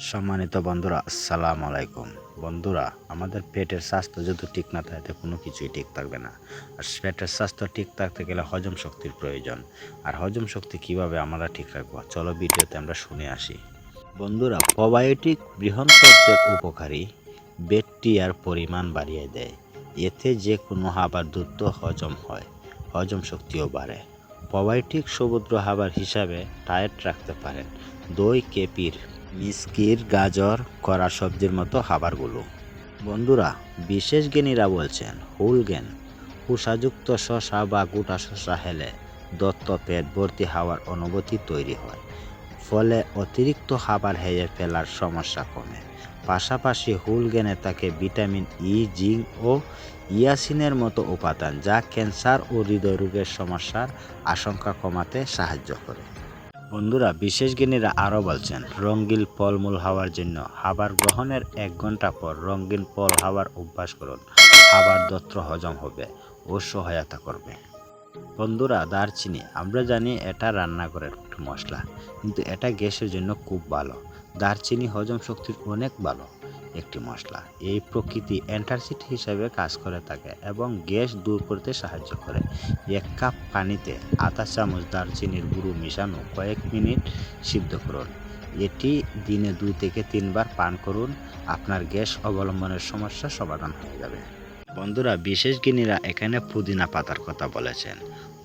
সম্মানিত বন্ধুরা, আসসালামু আলাইকুম। বন্ধুরা, আমাদের পেটের স্বাস্থ্য যদি ঠিক না থাকে, কোনো কিছুই ঠিক থাকবে না। আর পেটের স্বাস্থ্য ঠিক থাকতে গেলে হজম শক্তির প্রয়োজন। আর হজম শক্তি কীভাবে আমরা ঠিক রাখব? চলো ভিডিওতে আমরা শুনে আসি। বন্ধুরা, প্রবায়োটিক বৃহন্তত্বের উপকারী ব্যাকটেরিয়ার পরিমাণ বাড়িয়ে দেয়। এতে যে কোনো হাবার দ্রুত হজম হয়, হজম শক্তিও বাড়ে। প্রবায়োটিক সমুদ্র হাবার হিসাবে ডায়েট রাখতে পারেন। দই কেপির মিসকির গাজর করা সবজির মতো খাবারগুলো। বন্ধুরা, বিশেষ জ্ঞানীরা বলছেন, হুল জ্ঞান কুষাযুক্ত শশা বা গোটা শশা হেলে দত্ত পেট ভর্তি হওয়ার অনুভূতি তৈরি হয়। ফলে অতিরিক্ত খাবার হেয়ে ফেলার সমস্যা কমে। পাশাপাশি হুল গেনে থাকে ভিটামিন ই, জিঙ্ক ও ইয়াসিনের মতো উপাদান যা ক্যান্সার ও হৃদয় রোগের সমস্যার আশঙ্কা কমাতে সাহায্য করে। বন্ধুরা, বিশেষ জ্ঞানীরা আরও বলছেন রঙ্গিন ফলমূল হওয়ার জন্য খাবার গ্রহণের এক ঘণ্টা পর রঙ্গিন ফল হাওয়ার অভ্যাস করুন। খাবার দত্র হজম হবে ও সহায়তা করবে। বন্ধুরা, দারচিনি, আমরা জানি এটা রান্নাঘরের মশলা, কিন্তু এটা গ্যাসের জন্য খুব ভালো। দারচিনি হজম শক্তির অনেক ভালো। একটি মশলা। এই প্রকৃতি অ্যান্টাসিড হিসাবে কাজ করে থাকে এবং গ্যাস দূর করতে সাহায্য করে। এক কাপ পানিতে আধা চামচ দারচিনির গুঁড়ো মিশানো কয়েক মিনিট সিদ্ধ করুন। এটি দিনে দুই থেকে তিনবার পান করুন। আপনার গ্যাস অবলম্বনের সমস্যা সমাধান হয়ে যাবে। বন্ধুরা, বিশেষ জ্ঞানীরা এখানে পুদিনা পাতার কথা বলেছেন।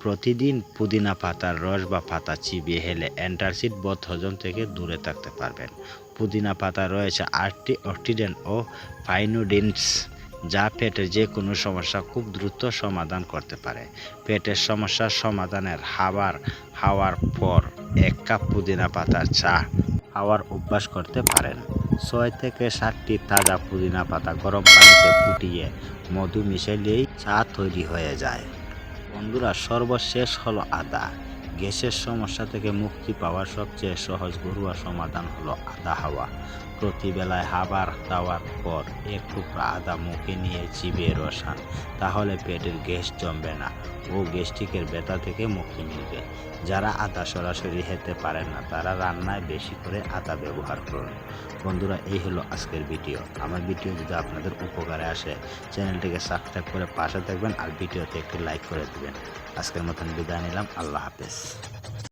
প্রতিদিন পুদিনা পাতার রস বা পাতা চিবিয়ে হেলে অ্যান্টাসিড বোধ হজম থেকে দূরে থাকতে পারবেন। পুদিনা পাতা রয়েছে আটটি অক্সিডেন্ট ও ফাইনোডিনস যা পেটের যে কোনো সমস্যা খুব দ্রুত সমাধান করতে পারে। পেটের সমস্যার সমাধানের খাবার হাওয়ার পর এক কাপ পুদিনা পাতার চা খাওয়ার অভ্যাস করতে পারেন। ছয় থেকে সাতটি তাজা পুদিনা পাতা গরম পানিতে ফুটিয়ে মধু মিশালেই চা তৈরি হয়ে যায়। বন্ধুরা, সর্বশেষ হলো আদা। গ্যাসের সমস্যা থেকে মুক্তি পাওয়ার সবচেয়ে সহজ ঘরোয়া সমাধান হলো আদা হাওয়া। প্রতিবেলায় খাবার খাওয়ার পর এক টুকরা আদা মুখে নিয়ে চিবিয়ে রসান। তাহলে পেটের গ্যাস জমবে না। ও গ্যাস্ট্রিকের ব্যথা থেকে মুক্তি মিলবে। যারা আদা সরাসরি খেতে পারেন না, তারা রান্নায় বেশি করে আদা ব্যবহার করুন। বন্ধুরা, এই হলো আজকের ভিডিও। আমার ভিডিও যদি আপনাদের উপকারে আসে, চ্যানেলটিকে সাবস্ক্রাইব করে পাশে থাকবেন আর ভিডিওতে একটি লাইক করে দেবেন। আজকের মতন বিদায় নিলাম। আল্লাহ হাফেজ।